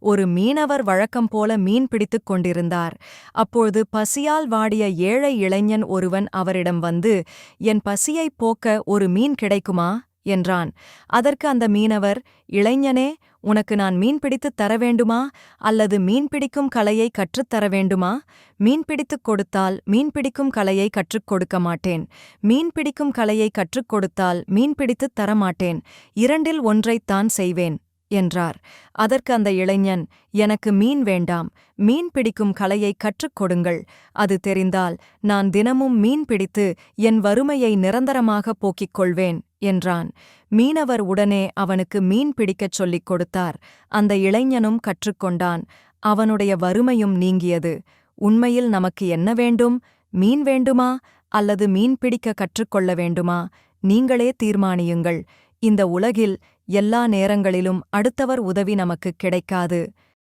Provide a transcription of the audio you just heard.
ஒரு மீனவர் வழக்கம் போல மீன் பிடித்துக் கொண்டிருந்தார். அப்போது பசியால் வாடிய ஏழை இளைஞன் ஒருவன் அவரிடம் வந்து என் பசியைப் போக்க ஒரு மீன் கிடைக்குமா? என்றான். அதற்கு அந்த மீனவர் இளைஞனே உனக்கு நான் மீன் பிடித்துத் தர வேண்டுமா? அல்லது மீன் பிடிக்கும் கலையை கற்றுத் தர வேண்டுமா? மீன் பிடித்துக் கொடுத்தால் மீன் பிடிக்கும் கலையை கற்றுக் கொடுக்க மாட்டேன். மீன் பிடிக்கும் கலையை கற்றுக் கொடுத்தால் மீன் பிடித்துத் தர மாட்டேன். இரண்டில் ஒன்றைத்தான் செய்வேன். என்றார். அதற்கு அந்த இளைஞன் எனக்கு மீன் வேண்டாம் மீன் பிடிக்கும் கலையை கற்றுக் கொடுங்கள். அது தெரிந்தால் நான் தினமும் மீன் பிடித்து என் வறுமையை நிரந்தரமாக போக்கிக் கொள்வேன் என்றான். மீனவர் உடனே அவனுக்கு மீன் பிடிக்கச் சொல்லிக் கொடுத்தார். அந்த இளைஞனும் கற்றுக்கொண்டான் அவனுடைய வறுமையும் நீங்கியது. உண்மையில் நமக்கு என்ன வேண்டும்? மீன் வேண்டுமா? அல்லது மீன் பிடிக்க கற்றுக்கொள்ள வேண்டுமா? நீங்களே தீர்மானியுங்கள். இந்த உலகில் எல்லா நேரங்களிலும் அடுத்தவர் உதவி நமக்குக் கிடைக்காது.